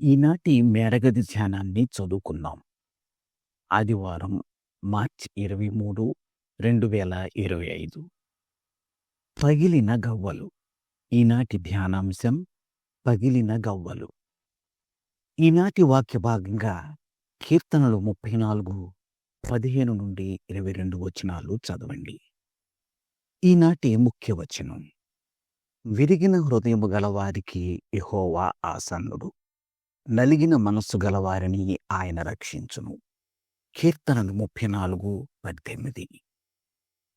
ఈనాటి మేడగది ధ్యానాన్ని చదువుకున్నాం ఆదివారం మార్చి ఇరవై మూడు రెండు వేల ఇరవై ఐదు. పగిలిన గవ్వలు. ఈనాటి ధ్యానాంశం పగిలిన గవ్వలు. ఈనాటి వాక్య భాగంగా కీర్తనలు ముప్పై నాలుగు పదిహేను నుండి ఇరవై రెండు వచనాలు చదవండి. ఈనాటి ముఖ్య వచనం. విరిగిన హృదయము గలవారికి యహోవా ఆసన్నుడు. నలిగిన మనస్సు గలవారిని ఆయన రక్షించును. కీర్తనలు ముప్పై నాలుగు పద్దెనిమిది.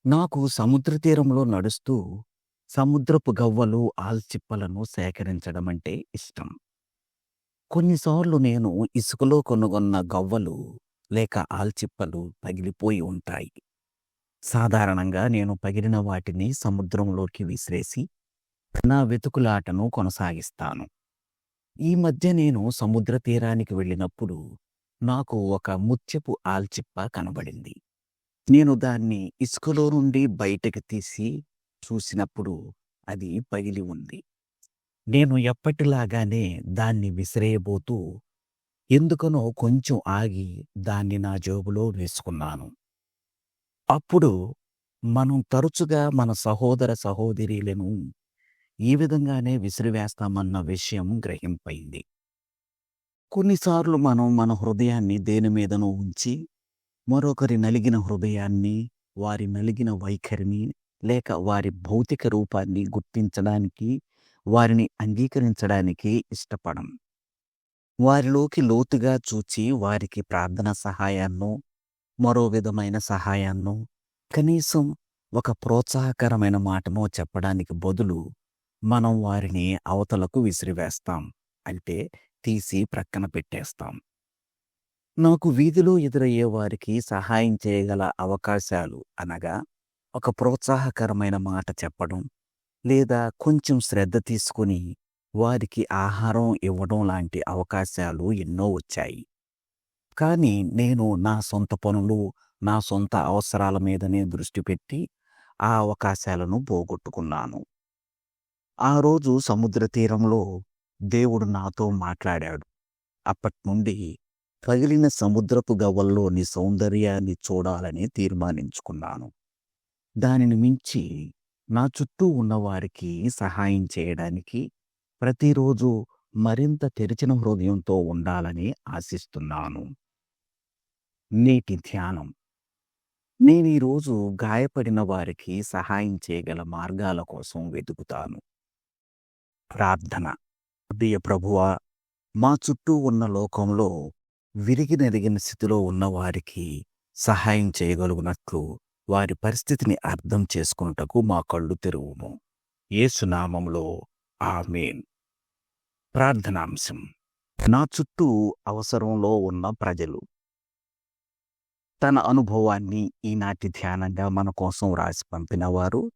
నాకు సముద్ర తీరంలో నడుస్తూ సముద్రపు గవ్వలు ఆల్చిప్పలను సేకరించడం అంటే ఇష్టం. కొన్నిసార్లు నేను ఇసుకలో కొనుగొన్న గవ్వలు లేక ఆల్చిప్పలు పగిలిపోయి ఉంటాయి. సాధారణంగా నేను పగిలిన వాటిని సముద్రంలోకి విసిరేసి నా వెతుకులాటను కొనసాగిస్తాను. ఈ మధ్య నేను సముద్ర తీరానికి వెళ్ళినప్పుడు నాకు ఒక ముత్యపు ఆల్చిప్ప కనబడింది. నేను దాన్ని ఇసుకలో నుండి బయటకు తీసి చూసినప్పుడు అది పగిలి ఉంది. నేను ఎప్పటిలాగానే దాన్ని విసిరేయబోతూ ఎందుకనో కొంచెం ఆగి దాన్ని నా జోబులో వేసుకున్నాను. అప్పుడు మనం తరచుగా మన సహోదర సహోదరీలను ఈ విధంగానే విసిరివేస్తామన్న విషయం గ్రహింపైంది. కొన్నిసార్లు మనం మన హృదయాన్ని దేని మీదనో ఉంచి మరొకరి నలిగిన హృదయాన్ని వారి నలిగిన వైఖరిని లేక వారి భౌతిక రూపాన్ని గుర్తించడానికి వారిని అంగీకరించడానికి ఇష్టపడం. వారిలోకి లోతుగా చూచి వారికి ప్రార్థన సహాయాన్నో మరో విధమైన సహాయాన్నో కనీసం ఒక ప్రోత్సాహకరమైన మాటనో చెప్పడానికి బదులు మనం వారిని అవతలకు విసిరివేస్తాం. అంటే తీసి ప్రక్కన పెట్టేస్తాం. నాకు వీధిలో ఎదురయ్యే వారికి సహాయం చేయగల అవకాశాలు అనగా ఒక ప్రోత్సాహకరమైన మాట చెప్పడం లేదా కొంచెం శ్రద్ధ తీసుకుని వారికి ఆహారం ఇవ్వడం లాంటి అవకాశాలు ఎన్నో వచ్చాయి. కానీ నేను నా సొంత పనులు నా సొంత అవసరాల మీదనే దృష్టి పెట్టి ఆ అవకాశాలను పోగొట్టుకున్నాను. ఆ రోజు సముద్ర తీరంలో దేవుడు నాతో మాట్లాడాడు. అప్పటి నుండి పగిలిన సముద్రపు గవ్వల్లోని సౌందర్యాన్ని చూడాలని తీర్మానించుకున్నాను. దానిని మించి నా చుట్టూ ఉన్నవారికి సహాయం చేయడానికి ప్రతిరోజు మరింత తెరిచిన హృదయంతో ఉండాలని ఆశిస్తున్నాను. నేటి ధ్యానం. నేను ఈరోజు గాయపడిన వారికి సహాయం చేయగల మార్గాల కోసం వెతుకుతాను. ప్రార్థన. ప్రియ ప్రభువా మా చుట్టూ ఉన్న లోకంలో విరిగి నెరిగిన స్థితిలో ఉన్న వారికి సహాయం చేయగలుగునట్లు వారి పరిస్థితిని అర్థం చేసుకున్నటకు మా కళ్ళు తెరువుము. ఏసునామంలో ఆమెన్. ప్రార్థనాంశం. నా చుట్టూ అవసరంలో ఉన్న ప్రజలు. తన అనుభవాన్ని ఈనాటి ధ్యానంగా మన కోసం రాసి పంపినవారు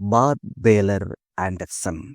బార్ బేలర్ ఆండర్సన్.